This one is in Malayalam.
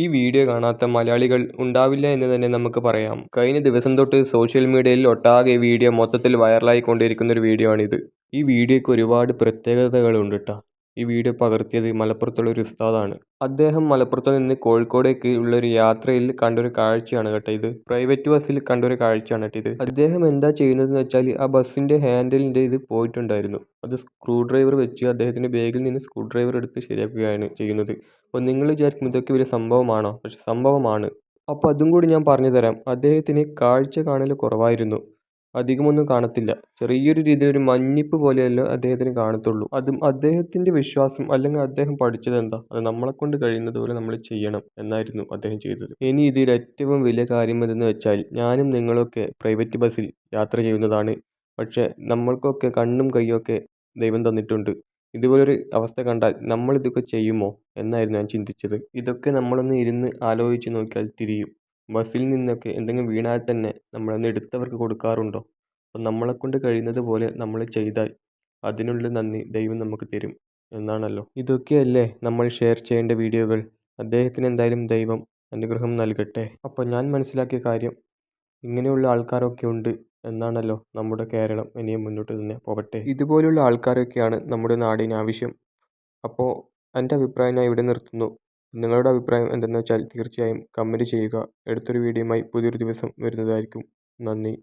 ഈ വീഡിയോ കാണാത്ത മലയാളികൾ ഉണ്ടാവില്ല എന്ന് തന്നെ നമുക്ക് പറയാം. കഴിഞ്ഞ ദിവസം തൊട്ട് സോഷ്യൽ മീഡിയയിൽ ഒട്ടാകെ വീഡിയോ മൊത്തത്തിൽ വൈറലായിക്കൊണ്ടിരിക്കുന്ന ഒരു വീഡിയോ ആണിത് ഈ വീഡിയോയ്ക്ക് ഒരുപാട് പ്രത്യേകതകളുണ്ട് ട്ടാ. ഈ വീഡിയോ പകർത്തിയത് മലപ്പുറത്തുള്ള ഒരു ഉസ്താദാണ്. അദ്ദേഹം മലപ്പുറത്ത് നിന്ന് കോഴിക്കോടേക്ക് ഉള്ള ഒരു യാത്രയിൽ കണ്ടൊരു കാഴ്ചയാണ് കേട്ടോ ഇത്. പ്രൈവറ്റ് ബസ്സിൽ കണ്ടൊരു കാഴ്ചയാണ് കേട്ടോ ഇത്. അദ്ദേഹം എന്താ ചെയ്യുന്നതെന്ന് വെച്ചാൽ ആ ബസ്സിന്റെ ഹാൻഡിലിന്റെ ഇത് പോയിട്ടുണ്ടായിരുന്നു. അത് സ്ക്രൂ ഡ്രൈവർ വെച്ച് അദ്ദേഹത്തിന്റെ ബാഗിൽ നിന്ന് സ്ക്രൂ ഡ്രൈവർ എടുത്ത് ശരിയാക്കുകയാണ് ചെയ്യുന്നത്. അപ്പോൾ നിങ്ങൾ വിചാരിക്കും ഇതൊക്കെ ഒരു സംഭവമാണോ? പക്ഷെ സംഭവമാണ്. അപ്പോൾ അതും കൂടി ഞാൻ പറഞ്ഞു തരാം അദ്ദേഹത്തിന് കാഴ്ച കാണൽ കുറവായിരുന്നു. അധികമൊന്നും കാണത്തില്ല. ചെറിയൊരു രീതിയിൽ ഒരു മഞ്ഞിപ്പ് പോലെയല്ലോ അദ്ദേഹത്തിന് കാണത്തുള്ളൂ. അതും അദ്ദേഹത്തിന്റെ വിശ്വാസം അല്ലെങ്കിൽ അദ്ദേഹം പഠിച്ചത് എന്താ? അത് നമ്മളെ കൊണ്ട് കഴിയുന്നത് പോലെ നമ്മൾ ചെയ്യണം എന്നായിരുന്നു അദ്ദേഹം ചെയ്തത്. ഇനി ഇതിൽ ഏറ്റവും വലിയ കാര്യം എന്തെന്ന് വെച്ചാൽ ഞാനും നിങ്ങളൊക്കെ പ്രൈവറ്റ് ബസ്സിൽ യാത്ര ചെയ്യുന്നതാണ്. പക്ഷേ നമ്മൾക്കൊക്കെ കണ്ണും കൈയൊക്കെ ദൈവം തന്നിട്ടുണ്ട്. ഇതുപോലൊരു അവസ്ഥ കണ്ടാൽ നമ്മൾ ഇതൊക്കെ ചെയ്യുമോ? എന്നായിരുന്നു ഞാൻ ചിന്തിച്ചത്. ഇതൊക്കെ നമ്മളൊന്ന് ഇരുന്ന് ആലോചിച്ച് നോക്കിയാൽ തിരിയും. ബസ്സിൽ നിന്നൊക്കെ എന്തെങ്കിലും വീണാൽ തന്നെ നമ്മളൊന്ന് എടുത്തവർക്ക് കൊടുക്കാറുണ്ടോ? അപ്പം നമ്മളെക്കൊണ്ട് കഴിയുന്നത് പോലെ നമ്മൾ ചെയ്താൽ അതിനുള്ള നന്ദി ദൈവം നമുക്ക് തരും എന്നാണല്ലോ. ഇതൊക്കെയല്ലേ നമ്മൾ ഷെയർ ചെയ്യേണ്ട വീഡിയോകൾ. അദ്ദേഹത്തിന് എന്തായാലും ദൈവം അനുഗ്രഹം നൽകട്ടെ. അപ്പോൾ ഞാൻ മനസ്സിലാക്കിയ കാര്യം ഇങ്ങനെയുള്ള ആൾക്കാരൊക്കെ ഉണ്ട് എന്നാണല്ലോ നമ്മുടെ കേരളം ഇനിയും മുന്നോട്ട് തന്നെ പോവട്ടെ. ഇതുപോലുള്ള ആൾക്കാരൊക്കെയാണ് നമ്മുടെ നാടിന് ആവശ്യം. അപ്പോൾ എന്റെ അഭിപ്രായം ഞാൻ ഇവിടെ നിർത്തുന്നു. നിങ്ങളുടെ അഭിപ്രായം എന്തെന്ന് വെച്ചാൽ തീർച്ചയായും കമന്റ് ചെയ്യുക. അടുത്തൊരു വീഡിയോയുമായി പുതിയൊരു ദിവസം വരുന്നതായിരിക്കും. നന്ദി.